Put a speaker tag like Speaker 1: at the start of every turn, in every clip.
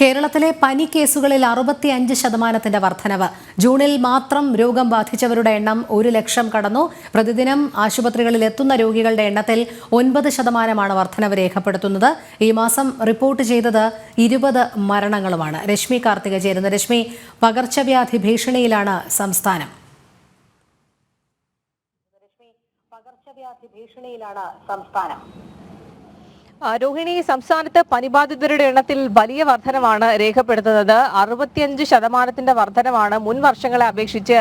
Speaker 1: കേരളത്തിലെ പനി കേസുകളിൽ അറുപത്തി അഞ്ച് ശതമാനത്തിന്റെ വർധനവ്. ജൂണിൽ മാത്രം രോഗം ബാധിച്ചവരുടെ എണ്ണം ഒരു ലക്ഷം കടന്നു. പ്രതിദിനം ആശുപത്രികളിൽ എത്തുന്ന രോഗികളുടെ എണ്ണത്തിൽ ഒൻപത് ശതമാനമാണ് വർധനവ് രേഖപ്പെടുത്തുന്നത്. ഈ മാസം റിപ്പോർട്ട് ചെയ്തത് ഇരുപത് മരണങ്ങളുമാണ്. രശ്മി കാർത്തിക ചേരുന്ന. രശ്മി പകർച്ചവ്യാധി ഭീഷണിയിലാണ് സംസ്ഥാനം.
Speaker 2: പകർച്ചവ്യാധി ഭീഷണിയിലാണ് സംസ്ഥാനം.
Speaker 3: രോഹിണി സംസ്ഥാനത്ത് പനിബാധിതരുടെ എണ്ണത്തിൽ വലിയ വർധനമാണ് രേഖപ്പെടുത്തുന്നത്. അറുപത്തിയഞ്ച് ശതമാനത്തിന്റെ വർധനമാണ് മുൻ വർഷങ്ങളെ അപേക്ഷിച്ച്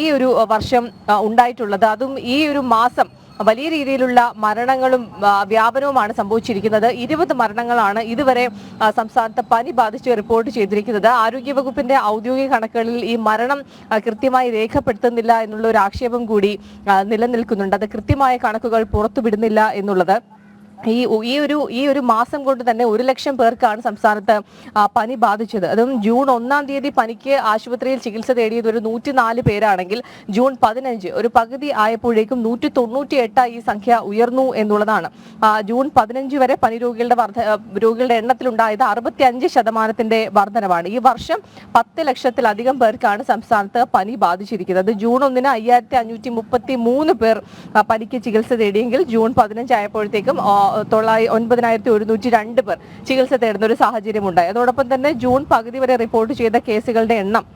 Speaker 3: ഈ ഒരു വർഷം ഉണ്ടായിട്ടുള്ളത്. അതും ഈ ഒരു മാസം വലിയ രീതിയിലുള്ള മരണങ്ങളും വ്യാപനവുമാണ് സംഭവിച്ചിരിക്കുന്നത്. ഇരുപത് മരണങ്ങളാണ് ഇതുവരെ സംസ്ഥാനത്ത് പനി ബാധിച്ച് റിപ്പോർട്ട് ചെയ്തിരിക്കുന്നത്. ആരോഗ്യവകുപ്പിന്റെ ഔദ്യോഗിക കണക്കുകളിൽ ഈ മരണം കൃത്യമായി രേഖപ്പെടുത്തുന്നില്ല എന്നുള്ള ഒരു ആക്ഷേപം കൂടി നിലനിൽക്കുന്നുണ്ട്. അത് കൃത്യമായ കണക്കുകൾ പുറത്തുവിടുന്നില്ല എന്നുള്ളത് ഈ ഈ ഒരു ഈ ഒരു മാസം കൊണ്ട് തന്നെ ഒരു ലക്ഷം പേർക്കാണ് സംസ്ഥാനത്ത് പനി ബാധിച്ചത്. അതും ജൂൺ ഒന്നാം തീയതി പനിക്ക് ആശുപത്രിയിൽ ചികിത്സ തേടിയത് ഒരു നൂറ്റിനാല് പേരാണെങ്കിൽ ജൂൺ പതിനഞ്ച് ഒരു പകുതി ആയപ്പോഴേക്കും നൂറ്റി തൊണ്ണൂറ്റി എട്ടായി ഈ സംഖ്യ ഉയർന്നു എന്നുള്ളതാണ്. ജൂൺ പതിനഞ്ച് വരെ പനി രോഗികളുടെ വർധ രോഗികളുടെ എണ്ണത്തിലുണ്ടായത് അറുപത്തി അഞ്ച് ശതമാനത്തിന്റെ വർധനവാണ്. ഈ വർഷം പത്ത് ലക്ഷത്തിലധികം പേർക്കാണ് സംസ്ഥാനത്ത് പനി ബാധിച്ചിരിക്കുന്നത്. ജൂൺ ഒന്നിന് അയ്യായിരത്തി അഞ്ഞൂറ്റി മുപ്പത്തി മൂന്ന് പേർ പനിക്ക് ചികിത്സ തേടിയെങ്കിൽ ജൂൺ പതിനഞ്ച് ആയപ്പോഴത്തേക്കും തൊള്ളായി ഒൻപതിനായിരത്തി ഒരുന്നൂറ്റി രണ്ട് പേർ ചികിത്സ തേടുന്ന ഒരു സാഹചര്യമുണ്ടായി. അതോടൊപ്പം തന്നെ ജൂൺ പകുതി വരെ റിപ്പോർട്ട് ചെയ്ത കേസുകളുടെ എണ്ണം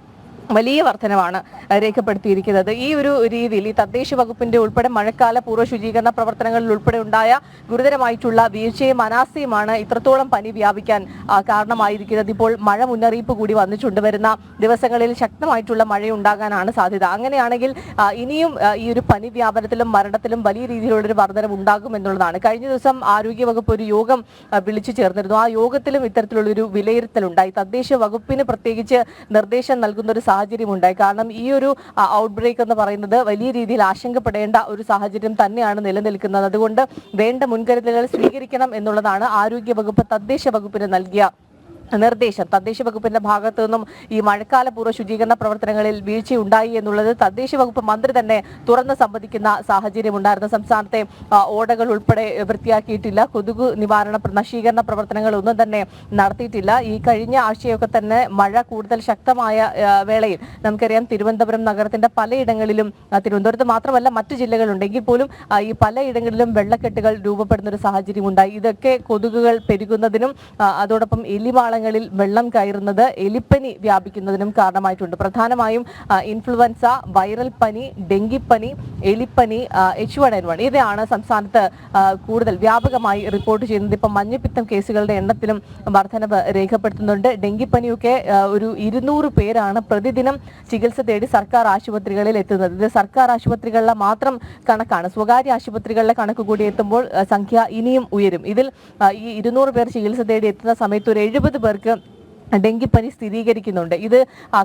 Speaker 3: വലിയ വർധനമാണ് രേഖപ്പെടുത്തിയിരിക്കുന്നത്. ഈ ഒരു രീതിയിൽ ഈ തദ്ദേശ വകുപ്പിന്റെ ഉൾപ്പെടെ മഴക്കാല പൂർവ ശുചീകരണ പ്രവർത്തനങ്ങളിൽ ഉൾപ്പെടെ ഉണ്ടായ ഗുരുതരമായിട്ടുള്ള വീഴ്ചയും അനാസ്ഥയുമാണ് ഇത്രത്തോളം പനി വ്യാപിക്കാൻ കാരണമായിരിക്കുന്നത്. ഇപ്പോൾ മഴ മുന്നറിയിപ്പ് കൂടി വന്നിട്ടുണ്ട്. വരുന്ന ദിവസങ്ങളിൽ ശക്തമായിട്ടുള്ള മഴയുണ്ടാകാനാണ് സാധ്യത. അങ്ങനെയാണെങ്കിൽ ഇനിയും ഈ ഒരു പനി വ്യാപനത്തിലും മരണത്തിലും വലിയ രീതിയിലുള്ള ഒരു വർധനം ഉണ്ടാകും എന്നുള്ളതാണ്. കഴിഞ്ഞ ദിവസം ആരോഗ്യ വകുപ്പ് ഒരു യോഗം വിളിച്ചു ചേർന്നിരുന്നു. ആ യോഗത്തിലും ഇത്തരത്തിലുള്ളൊരു വിലയിരുത്തലുണ്ടായി. തദ്ദേശ വകുപ്പിന് പ്രത്യേകിച്ച് നിർദ്ദേശം നൽകുന്ന ഒരു സാഹചര്യം ഉണ്ടായി കാരണം ഈ ഒരു ഔട്ട് ബ്രേക്ക് എന്ന് പറയുന്നത് വലിയ രീതിയിൽ ആശങ്കപ്പെടേണ്ട ഒരു സാഹചര്യം തന്നെയാണ് നിലനിൽക്കുന്നത്. അതുകൊണ്ട് വേണ്ട മുൻകരുതലുകൾ സ്വീകരിക്കണം എന്നുള്ളതാണ് ആരോഗ്യ വകുപ്പ് തദ്ദേശ വകുപ്പിന് നൽകിയ നിർദ്ദേശം. തദ്ദേശ വകുപ്പിന്റെ ഭാഗത്തു നിന്നും ഈ മഴക്കാല പൂർവ ശുചീകരണ പ്രവർത്തനങ്ങളിൽ വീഴ്ചയുണ്ടായി എന്നുള്ളത് തദ്ദേശ വകുപ്പ് മന്ത്രി തന്നെ തുറന്ന് സംവദിക്കുന്ന സാഹചര്യം ഉണ്ടായിരുന്നു. സംസ്ഥാനത്തെ ഓടകൾ ഉൾപ്പെടെ വൃത്തിയാക്കിയിട്ടില്ല. കൊതുക് നിവാരണ നശീകരണ പ്രവർത്തനങ്ങൾ ഒന്നും തന്നെ നടത്തിയിട്ടില്ല. ഈ കഴിഞ്ഞ ആഴ്ചയൊക്കെ തന്നെ മഴ കൂടുതൽ ശക്തമായ വേളയിൽ നമുക്കറിയാം തിരുവനന്തപുരം നഗരത്തിന്റെ പലയിടങ്ങളിലും തിരുവനന്തപുരത്ത് മാത്രമല്ല മറ്റു ജില്ലകളുണ്ടെങ്കിൽ പോലും ഈ പലയിടങ്ങളിലും വെള്ളക്കെട്ടുകൾ രൂപപ്പെടുന്ന ഒരു സാഹചര്യം ഉണ്ടായി ഇതൊക്കെ കൊതുകുകൾ പെരുകുന്നതിനും അതോടൊപ്പം അതോടൊപ്പം എലിമാളങ്ങളിൽ വെള്ളം കയറുന്നത് എലിപ്പനി വ്യാപിക്കുന്നതിനും കാരണമായിട്ടുണ്ട്. പ്രധാനമായും ഇൻഫ്ലുവൻസ വൈറൽ പനി ഡെങ്കിപ്പനി എലിപ്പനി എച്ച് വൺ എൻ വൺ ഇവയാണ് സംസ്ഥാനത്ത് കൂടുതൽ വ്യാപകമായി റിപ്പോർട്ട് ചെയ്യുന്നത്. ഇപ്പം മഞ്ഞപ്പിത്തം കേസുകളുടെ എണ്ണത്തിലും വർധനവ് രേഖപ്പെടുത്തുന്നുണ്ട്. ഡെങ്കിപ്പനിയൊക്കെ ഒരു ഇരുന്നൂറ് പേരാണ് പ്രതിദിനം ചികിത്സ തേടി സർക്കാർ ആശുപത്രികളിൽ എത്തുന്നത്. ഇത് സർക്കാർ ആശുപത്രികളിലെ മാത്രം കണക്കാണ്. സ്വകാര്യ ആശുപത്രികളിലെ കണക്ക് കൂടി എത്തുമ്പോൾ സംഖ്യ ഇനിയും ഉയരും. ഇതിൽ ഈ ഇരുന്നൂറ് പേർ ചികിത്സ തേടി എത്തുന്ന സമയത്ത് ഒരു എഴുപത് பாதுகாப்பாக ഡെങ്കിപ്പനി സ്ഥിരീകരിക്കുന്നുണ്ട്. ഇത്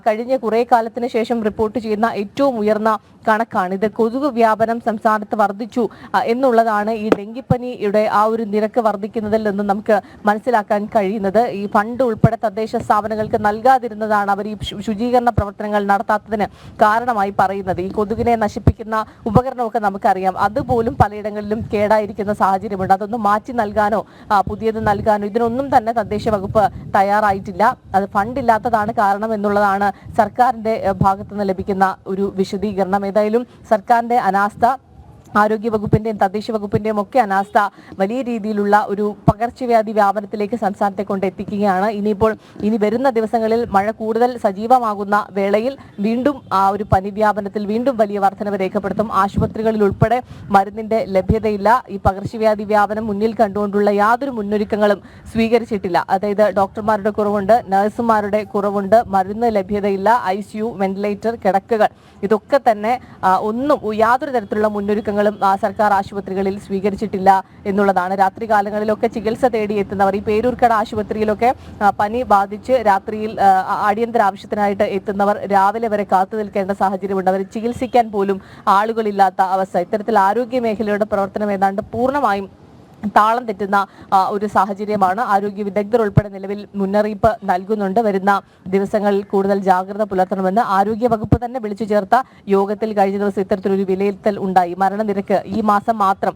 Speaker 3: കഴിഞ്ഞ കുറേ കാലത്തിന് ശേഷം റിപ്പോർട്ട് ചെയ്യുന്ന ഏറ്റവും ഉയർന്ന കണക്കാണ്. ഇത് കൊതുക് വ്യാപനം സംസ്ഥാനത്ത് വർദ്ധിച്ചു എന്നുള്ളതാണ് ഈ ഡെങ്കിപ്പനിയുടെ ആ ഒരു നിരക്ക് വർദ്ധിക്കുന്നതിൽ നിന്ന് നമുക്ക് മനസ്സിലാക്കാൻ കഴിയുന്നത്. ഈ ഫണ്ട് ഉൾപ്പെടെ തദ്ദേശ സ്ഥാപനങ്ങൾക്ക് നൽകാതിരുന്നതാണ് അവർ ഈ ശുചീകരണ പ്രവർത്തനങ്ങൾ നടത്താത്തതിന് കാരണമായി പറയുന്നത്. ഈ കൊതുകിനെ നശിപ്പിക്കുന്ന ഉപകരണമൊക്കെ നമുക്കറിയാം. അതുപോലും പലയിടങ്ങളിലും കേടായിരിക്കുന്ന സാഹചര്യമുണ്ട്. അതൊന്നും മാറ്റി നൽകാനോ പുതിയത് നൽകാനോ ഇതിനൊന്നും തന്നെ തദ്ദേശ വകുപ്പ് തയ്യാറായിട്ടില്ല. അത് ഫണ്ടില്ലാത്തതാണ് കാരണം എന്നുള്ളതാണ് സർക്കാരിന്റെ ഭാഗത്തുനിന്ന് ലഭിക്കുന്ന ഒരു വിശദീകരണം. ഏതായാലും സർക്കാരിന്റെ അനാസ്ഥ ആരോഗ്യ വകുപ്പിന്റെയും തദ്ദേശ വകുപ്പിന്റെയും ഒക്കെ അനാസ്ഥ വലിയ രീതിയിലുള്ള ഒരു പകർച്ചവ്യാധി വ്യാപനത്തിലേക്ക് സംസ്ഥാനത്തെ കൊണ്ട് എത്തിക്കുകയാണ്. ഇനിയിപ്പോൾ ഇനി വരുന്ന ദിവസങ്ങളിൽ മഴ കൂടുതൽ സജീവമാകുന്ന വേളയിൽ വീണ്ടും ആ ഒരു പനി വ്യാപനത്തിൽ വീണ്ടും വലിയ വർധനവ് രേഖപ്പെടുത്തും. ആശുപത്രികളിൽ ഉൾപ്പെടെ മരുന്നിന്റെ ലഭ്യതയില്ല. ഈ പകർച്ചവ്യാധി വ്യാപനം മുന്നിൽ കണ്ടുകൊണ്ടുള്ള യാതൊരു മുന്നൊരുക്കങ്ങളും സ്വീകരിച്ചിട്ടില്ല. അതായത് ഡോക്ടർമാരുടെ കുറവുണ്ട് നഴ്സുമാരുടെ കുറവുണ്ട് മരുന്ന് ലഭ്യതയില്ല ഐ വെന്റിലേറ്റർ കിടക്കുകൾ. ഇതൊക്കെ തന്നെ ഒന്നും യാതൊരു തരത്തിലുള്ള മുന്നൊരുക്കങ്ങളും ആ, സർക്കാർ ആശുപത്രികളിൽ സ്വീകരിച്ചിട്ടില്ല എന്നുള്ളതാണ്. രാത്രി കാലങ്ങളിലൊക്കെ ചികിത്സ തേടി എത്തുന്നവർ ഈ പേരൂർക്കട ആശുപത്രിയിലൊക്കെ പനി ബാധിച്ച് രാത്രിയിൽ അടിയന്തര ആവശ്യത്തിനായിട്ട് എത്തുന്നവർ രാവിലെ വരെ കാത്തു നിൽക്കേണ്ട സാഹചര്യമുണ്ട്. അവർ ചികിത്സിക്കാൻ പോലും ആളുകളില്ലാത്ത അവസ്ഥ. ഇത്തരത്തിൽ ആരോഗ്യ മേഖലയുടെ പ്രവർത്തനം ഏതാണ്ട് പൂർണമായും താളം തെറ്റുന്ന ഒരു സാഹചര്യമാണ്. ആരോഗ്യ വിദഗ്ധർ ഉൾപ്പെടെ നിലവിൽ മുന്നറിയിപ്പ് നൽകുന്നുണ്ട്. വരുന്ന ദിവസങ്ങളിൽ കൂടുതൽ ജാഗ്രത പുലർത്തണമെന്ന് ആരോഗ്യ വകുപ്പ് തന്നെ വിളിച്ചു ചേർത്ത യോഗത്തിൽ കഴിഞ്ഞ ദിവസം ഇത്തരത്തിലൊരു വിലയിരുത്തൽ ഉണ്ടായി. മരണനിരക്ക് ഈ മാസം മാത്രം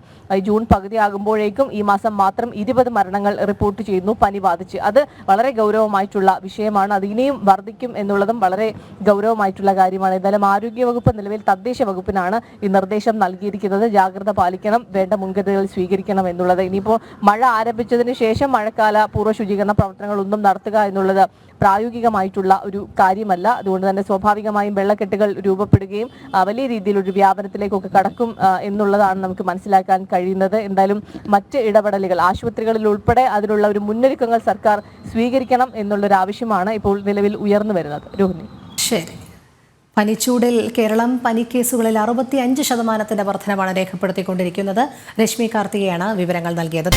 Speaker 3: ജൂൺ പകുതി ആകുമ്പോഴേക്കും ഈ മാസം മാത്രം ഇരുപത് മരണങ്ങൾ റിപ്പോർട്ട് ചെയ്യുന്നു പനി ബാധിച്ച്. അത് വളരെ ഗൗരവമായിട്ടുള്ള വിഷയമാണ്. അത് ഇനിയും വർദ്ധിക്കും എന്നുള്ളതും വളരെ ഗൗരവമായിട്ടുള്ള കാര്യമാണ്. എന്തായാലും ആരോഗ്യ വകുപ്പ് നിലവിൽ തദ്ദേശ വകുപ്പിനാണ് ഈ നിർദ്ദേശം നൽകിയിരിക്കുന്നത്. ജാഗ്രത പാലിക്കണം വേണ്ട മുൻകരുതലുകൾ സ്വീകരിക്കണം എന്നുള്ളത് ഇനിയിപ്പോൾ മഴ ആരംഭിച്ചതിന് ശേഷം മഴക്കാല പൂർവ ശുചീകരണ പ്രവർത്തനങ്ങളൊന്നും നടത്തുക എന്നുള്ളത് പ്രായോഗികമായിട്ടുള്ള ഒരു കാര്യമല്ല. അതുകൊണ്ട് തന്നെ സ്വാഭാവികമായും വെള്ളക്കെട്ടുകൾ രൂപപ്പെടുകയും വലിയ രീതിയിൽ ഒരു വ്യാപനത്തിലേക്കൊക്കെ കടക്കും എന്നുള്ളതാണ് നമുക്ക് മനസ്സിലാക്കാൻ കഴിയുന്നത്. എന്തായാലും മറ്റ് ഇടപെടലുകൾ ആശുപത്രികളിൽ ഉൾപ്പെടെ അതിനുള്ള ഒരു മുന്നൊരുക്കങ്ങൾ സർക്കാർ സ്വീകരിക്കണം എന്നുള്ളൊരു ആവശ്യമാണ് ഇപ്പോൾ നിലവിൽ ഉയർന്നു വരുന്നത്. രോഹിണി.
Speaker 1: ശരി. പനിച്ചൂടിൽ കേരളം പനിക്കേസുകളിൽ അറുപത്തി അഞ്ച് ശതമാനത്തിന്റെ വർധനമാണ് രേഖപ്പെടുത്തിക്കൊണ്ടിരിക്കുന്നത്. രശ്മി കാർത്തികയാണ് വിവരങ്ങൾ നൽകിയത്.